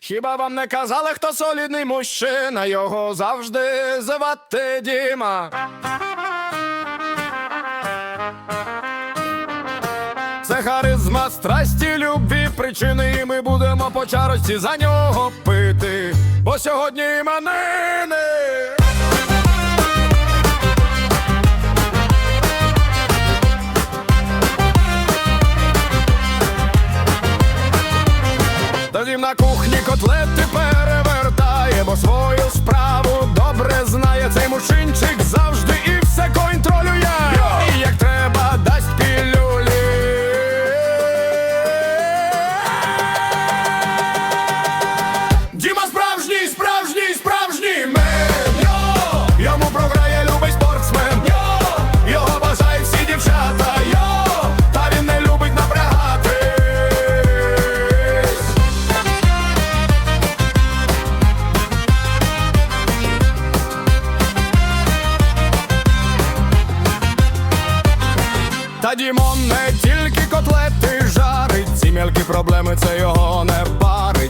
Хіба вам не казали, хто солідний мужчина, його завжди звати Діма. Це харизма страсті, любві, причини, і ми будемо по чарості за нього пити, бо сьогодні іменини. На кухні котлети перевертає, бо свою справу добре знає. Цей мушинчик завжди і все контролює. І як треба, дасть пілюлі. Діма справжній, справжній, справжній Дімон не тільки котлети жарить, ці мелкі проблеми це його не парить.